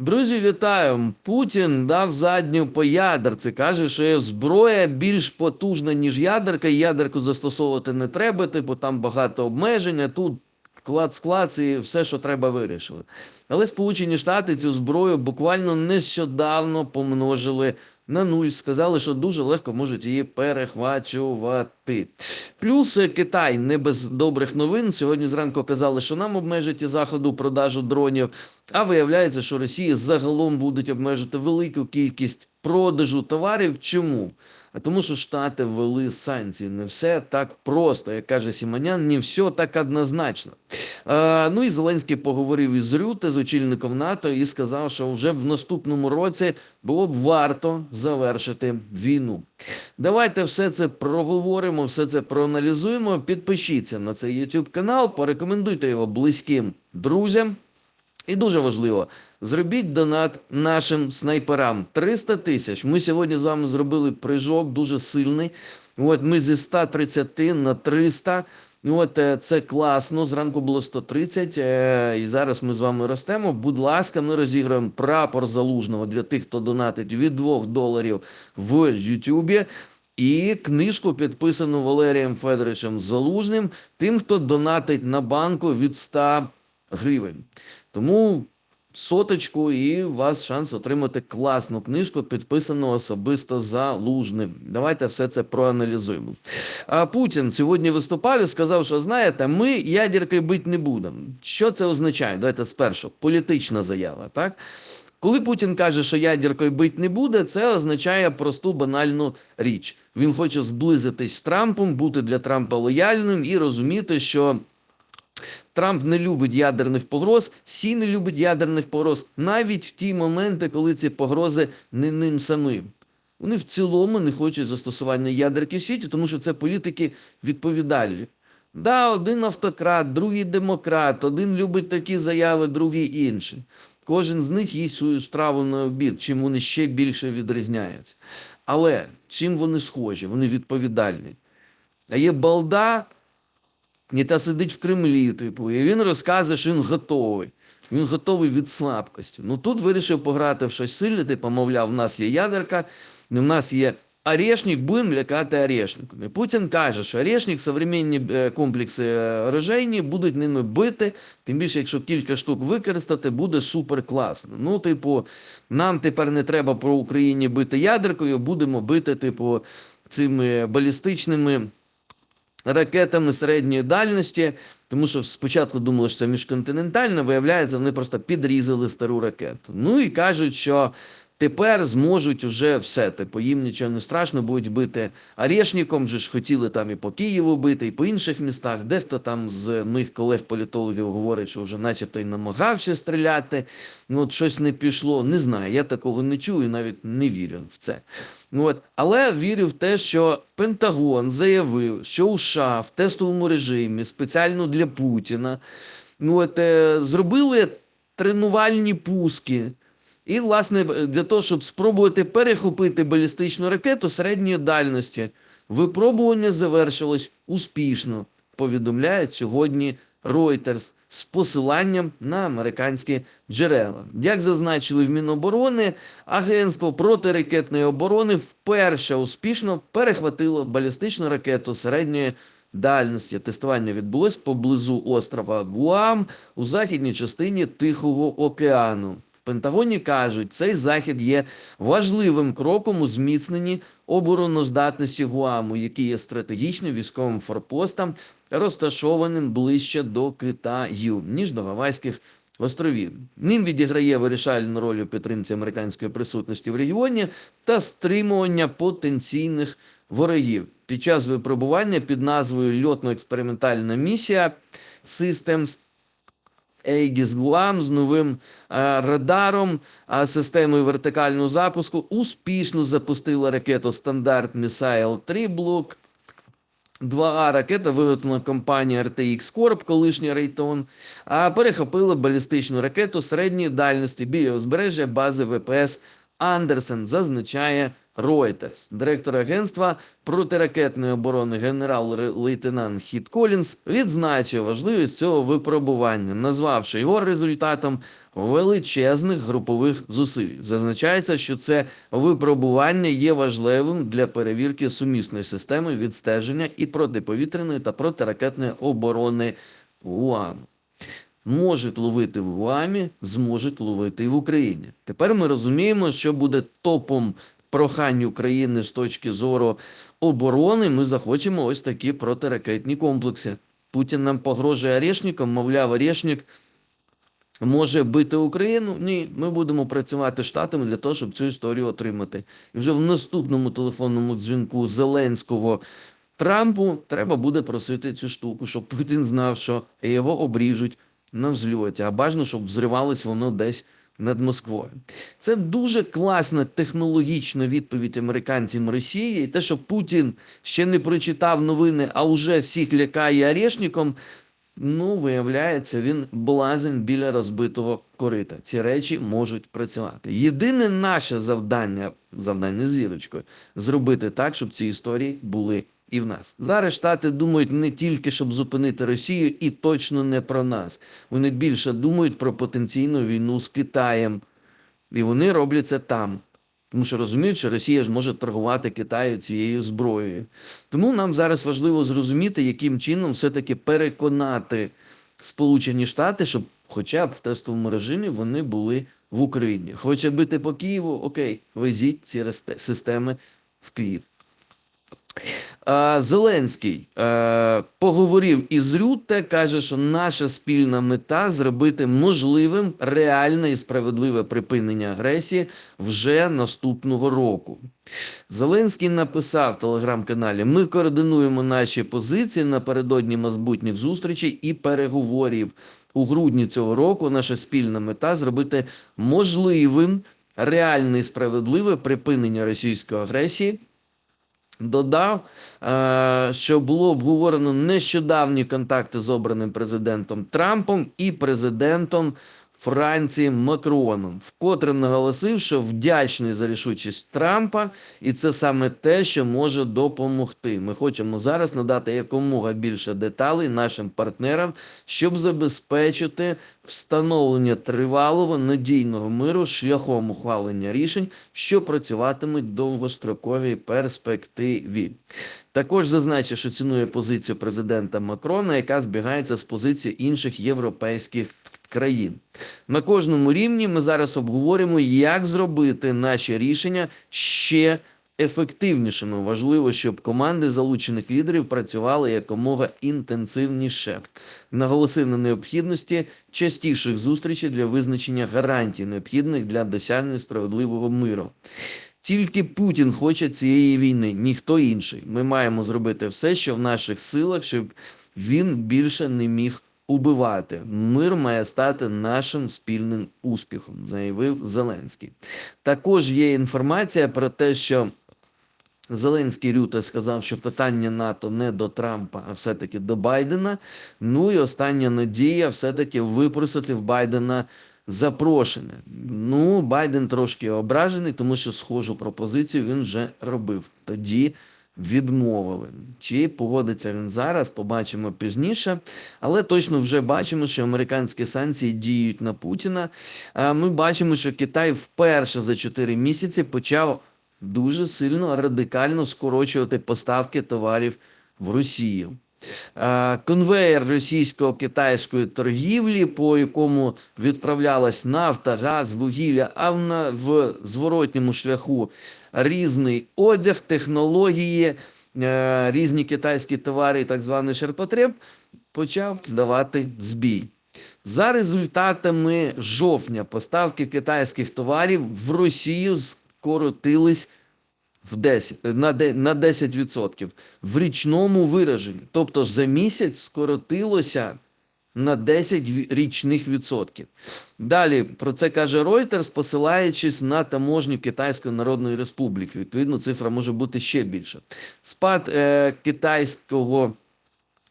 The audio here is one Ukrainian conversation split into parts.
Друзі, вітаю! Путін дав задню по ядерці. Каже, що зброя більш потужна, ніж ядерка. Ядерку застосовувати не треба, типу там багато обмежень, тут клац-клац і все, що треба, вирішили. Але Сполучені Штати цю зброю буквально нещодавно помножили на нуль. Сказали, що дуже легко можуть її перехвачувати. Плюс е, Китай не без добрих новин. Сьогодні зранку казали, що нам обмежать із заходу продажу дронів. А виявляється, що Росії загалом будуть обмежити велику кількість продажу товарів. Чому? А тому, що Штати ввели санкції. Не все так просто, як каже Сіманян, не все так однозначно. Е, ну і Зеленський поговорив із Рюте, з очільником НАТО, і сказав, що вже в наступному році було б варто завершити війну. Давайте все це проговоримо, все це проаналізуємо. Підпишіться на цей YouTube канал, порекомендуйте його близьким друзям. І дуже важливо, зробіть донат нашим снайперам. 300 тисяч. Ми сьогодні з вами зробили прыжок дуже сильний. От ми зі 130 на 300. От е, це класно. Зранку було 130, е, і зараз ми з вами ростемо. Будь ласка, ми розіграємо прапор залужного для тих, хто донатить від 2 доларів в Ютубі. І книжку підписану Валерієм Федоровичем Залужним, тим, хто донатить на банку від 100 гривень. Тому соточку, і у вас шанс отримати класну книжку, підписану особисто залужним. Давайте все це проаналізуємо. А Путін сьогодні виступав і сказав, що знаєте, ми ядеркою бити не будемо. Що це означає? Давайте спершу політична заява, так? Коли Путін каже, що ядеркою бить не буде, це означає просту банальну річ. Він хоче зблизитись з Трампом, бути для Трампа лояльним і розуміти, що Трамп не любить ядерних погроз, Сі не любить ядерних погроз, навіть в ті моменти, коли ці погрози не ним самим. Вони в цілому не хочуть застосування ядерки в світі, тому що це політики відповідальні. Да, один автократ, другий демократ, один любить такі заяви, другий інші. Кожен з них їсть свою страву на обід, чим вони ще більше відрізняються. Але чим вони схожі? Вони відповідальні. А є балда, не та сидить в Кремлі, типу, і він розказує, що він готовий. Він готовий від слабкості. Ну тут вирішив пограти в щось сильне, типу, мовляв, в нас є ядерка, в нас є орешник, будемо лякати орешником. І Путін каже, що орешник, современні е, комплекси е, оружейні будуть ними бити, тим більше, якщо кілька штук використати, буде супер класно. Ну, типу, нам тепер не треба про Україні бити ядеркою, будемо бити, типу, цими балістичними ракетами середньої дальності, тому що спочатку думали, що це міжконтинентальна, виявляється, вони просто підрізали стару ракету. Ну і кажуть, що тепер зможуть уже все. Типу, їм нічого не страшно, будуть бити Орешником, же ж хотіли там і по Києву бити, і по інших містах. Дехто там з моїх колег-політологів говорить, що вже начебто й намагався стріляти. Ну, от щось не пішло. Не знаю, я такого не чую, навіть не вірю в це. Ну, от. Але вірю в те, що Пентагон заявив, що у США в тестовому режимі спеціально для Путіна ну, от, е, зробили тренувальні пуски. І, власне, для того, щоб спробувати перехопити балістичну ракету середньої дальності, випробування завершилось успішно, повідомляє сьогодні Reuters з посиланням на американські джерела. Як зазначили в Міноборони, Агентство протиракетної оборони вперше успішно перехватило балістичну ракету середньої дальності. Тестування відбулось поблизу острова Гуам у західній частині Тихого океану. Пентагоні кажуть, цей захід є важливим кроком у зміцненні обороноздатності Гуаму, який є стратегічним військовим форпостом, розташованим ближче до Китаю, ніж до Гавайських островів. Він відіграє вирішальну роль у підтримці американської присутності в регіоні та стримування потенційних ворогів. Під час випробування під назвою Льотно-експериментальна місія Systems Aegis Guam з новим е, радаром, системою вертикального запуску успішно запустила ракету стандарт Missile 3 блок. 2А ракета виготовлена компанією RTX Corp, колишня Raytheon, а перехопила балістичну ракету середньої дальності біля узбережжя бази ВПС Андерсен, зазначає Reuters. Директор агентства протиракетної оборони генерал-лейтенант Хіт Колінс відзначив важливість цього випробування, назвавши його результатом величезних групових зусиль. Зазначається, що це випробування є важливим для перевірки сумісної системи відстеження і протиповітряної та протиракетної оборони УАМ. Можуть ловити в УАМі, зможуть ловити і в Україні. Тепер ми розуміємо, що буде топом прохань України з точки зору оборони. Ми захочемо ось такі протиракетні комплекси. Путін нам погрожує Орешником, мовляв, Орешник може бити Україну? Ні, ми будемо працювати штатами для того, щоб цю історію отримати. І вже в наступному телефонному дзвінку Зеленського Трампу треба буде просити цю штуку, щоб Путін знав, що його обріжуть на взльоті, а бажано, щоб взривалось воно десь над Москвою. Це дуже класна технологічна відповідь американцям Росії. І те, що Путін ще не прочитав новини, а вже всіх лякає орешником, Ну, виявляється, він блазень біля розбитого корита. Ці речі можуть працювати. Єдине наше завдання, завдання зірочкою, зробити так, щоб ці історії були і в нас. Зараз штати думають не тільки, щоб зупинити Росію, і точно не про нас. Вони більше думають про потенційну війну з Китаєм. І вони роблять це там. Тому що розуміють, що Росія ж може торгувати Китаю цією зброєю. Тому нам зараз важливо зрозуміти, яким чином все-таки переконати Сполучені Штати, щоб хоча б в тестовому режимі вони були в Україні. Хоче бити по Києву, окей, везіть ці системи в Київ. А, Зеленський е, поговорив із Рютте, каже, що наша спільна мета зробити можливим реальне і справедливе припинення агресії вже наступного року. Зеленський написав в телеграм-каналі: Ми координуємо наші позиції напередодні майбутніх зустрічей і переговорів. У грудні цього року наша спільна мета зробити можливим реальне і справедливе припинення російської агресії. Додав, е, що було обговорено нещодавні контакти з обраним президентом Трампом і президентом Франції Макроном, вкотре наголосив, що вдячний за рішучість Трампа, і це саме те, що може допомогти. Ми хочемо зараз надати якомога більше деталей нашим партнерам, щоб забезпечити встановлення тривалого надійного миру шляхом ухвалення рішень, що працюватимуть в довгостроковій перспективі. Також зазначив, що цінує позицію президента Макрона, яка збігається з позицією інших європейських країн. На кожному рівні ми зараз обговорюємо, як зробити наші рішення ще ефективнішими. Важливо, щоб команди залучених лідерів працювали якомога інтенсивніше. Наголосив на необхідності частіших зустрічей для визначення гарантій, необхідних для досягнення справедливого миру. Тільки Путін хоче цієї війни, ніхто інший. Ми маємо зробити все, що в наших силах, щоб він більше не міг убивати. Мир має стати нашим спільним успіхом, заявив Зеленський. Також є інформація про те, що Зеленський Рюте сказав, що питання НАТО не до Трампа, а все-таки до Байдена. Ну і остання надія все-таки випросити в Байдена запрошення. Ну, Байден трошки ображений, тому що схожу пропозицію він вже робив. Тоді відмовили. Чи погодиться він зараз, побачимо пізніше. Але точно вже бачимо, що американські санкції діють на Путіна. Ми бачимо, що Китай вперше за 4 місяці почав дуже сильно радикально скорочувати поставки товарів в Росію. Конвеєр російсько-китайської торгівлі, по якому відправлялась нафта, газ, вугілля, а в зворотньому шляху різний одяг, технології, е, різні китайські товари, так званий ширпотреб, почав давати збій. За результатами жовтня поставки китайських товарів в Росію скоротились в 10, на 10% в річному вираженні. Тобто за місяць скоротилося на 10 річних відсотків. Далі про це каже Reuters, посилаючись на таможню Китайської Народної Республіки. Відповідно, цифра може бути ще більша. Спад е, китайського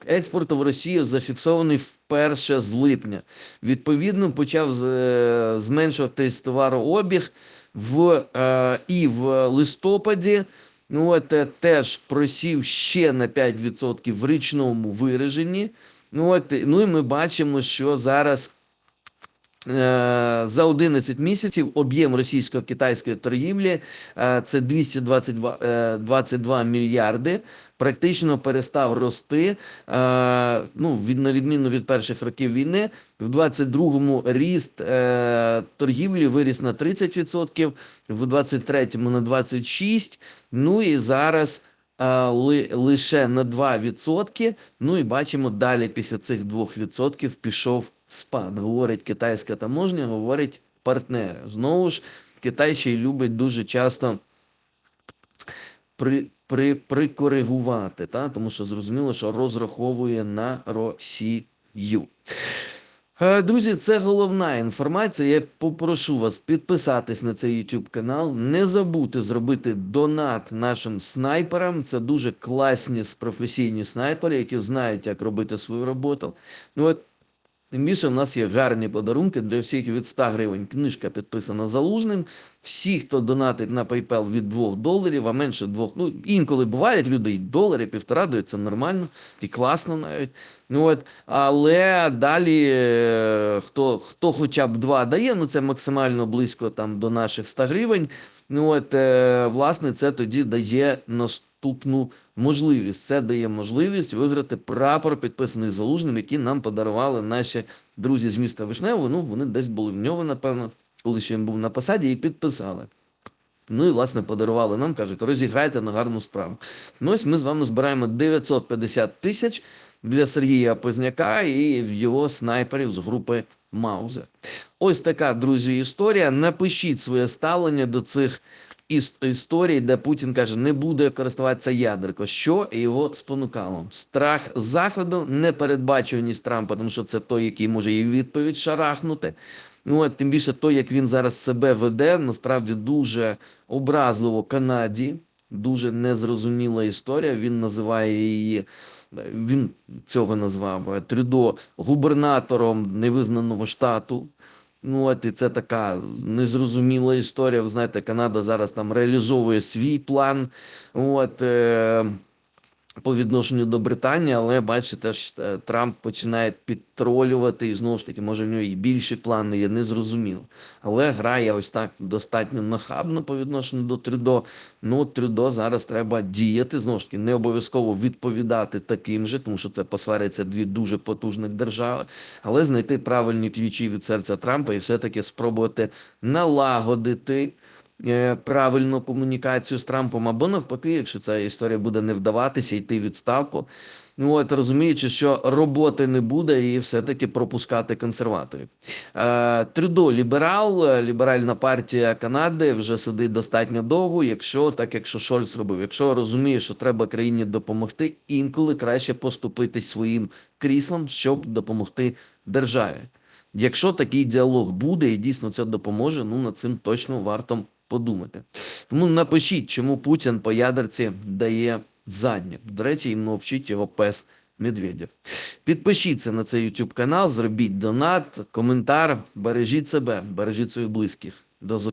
експорту в Росію зафіксований вперше з липня. Відповідно, почав е, зменшуватись товарообіг в, е, і в листопаді. Ну, от, е, теж просів ще на 5% в річному вираженні. Ну, от, ну і ми бачимо, що зараз Е, за 11 місяців об'єм російсько-китайської торгівлі е, це 222 е, 22 мільярди. Практично перестав рости. е, Ну, від, на відміну від перших років війни, в 22-му ріст е, торгівлі виріс на 30%, в 23-му на 26%. Ну і зараз ли, лише на 2%. Ну і бачимо, далі після цих 2% пішов спад. Говорить китайська таможня, говорить партнери. Знову ж, Китай ще й любить дуже часто при, при, прикоригувати, та? тому що зрозуміло, що розраховує на Росію. Е, Друзі, це головна інформація. Я попрошу вас підписатись на цей YouTube канал. Не забудьте зробити донат нашим снайперам. Це дуже класні професійні снайпери, які знають, як робити свою роботу. Ну от Тим більше в нас є гарні подарунки для всіх від 100 гривень. Книжка підписана залужним. Всі, хто донатить на PayPal від 2 доларів, а менше 2, ну інколи бувають люди і долари, півтора дають, це нормально і класно навіть. Ну от, але далі е, хто, хто хоча б 2 дає, ну це максимально близько там до наших 100 гривень. Ну от, е, власне, це тоді дає наступну можливість. Це дає можливість виграти прапор, підписаний залужним, який нам подарували наші друзі з міста Вишнево. Ну, вони десь були в нього, напевно, коли ще він був на посаді, і підписали. Ну і власне подарували нам, кажуть, розіграйте на гарну справу. Ну ось ми з вами збираємо 950 тисяч для Сергія Позняка і його снайперів з групи Маузер. Ось така, друзі, історія. Напишіть своє ставлення до цих іс- історій, де Путін каже, не буде користуватися ядерко. Що його спонукало? Страх заходу, непередбачуваність Трампа, тому що це той, який може і відповідь шарахнути. Ну, от, тим більше той, як він зараз себе веде, насправді дуже образливо Канаді. Дуже незрозуміла історія. Він називає її. Він цього назвав е, Трюдо губернатором невизнаного штату. Ну, от і це така незрозуміла історія. Ви знаєте, Канада зараз там реалізовує свій план. От, е, по відношенню до Британії, але бачите, ж е, Трамп починає підтролювати, і знову ж таки, може, в нього і більші плани є, незрозуміло. Але грає ось так достатньо нахабно по відношенню до Трюдо. Ну, Трюдо зараз треба діяти, знову ж таки, не обов'язково відповідати таким же, тому що це посваряться дві дуже потужних держави, але знайти правильні ключі від серця Трампа і все-таки спробувати налагодити правильну комунікацію з Трампом, або навпаки, якщо ця історія буде не вдаватися, йти в відставку. Ну от розуміючи, що роботи не буде, і все-таки пропускати консерваторів. Е, Трюдо ліберал, е, ліберальна партія Канади вже сидить достатньо довго. Якщо так, якщо Шольц робив, якщо розуміє, що треба країні допомогти, інколи краще поступитись своїм кріслом, щоб допомогти державі. Якщо такий діалог буде і дійсно це допоможе, ну над цим точно варто подумати. Тому напишіть, чому Путін по ядерці дає заднє. До речі, йому мовчить його пес Медведєв. Підпишіться на цей YouTube канал, зробіть донат, коментар, бережіть себе, бережіть своїх близьких. До зустрічі.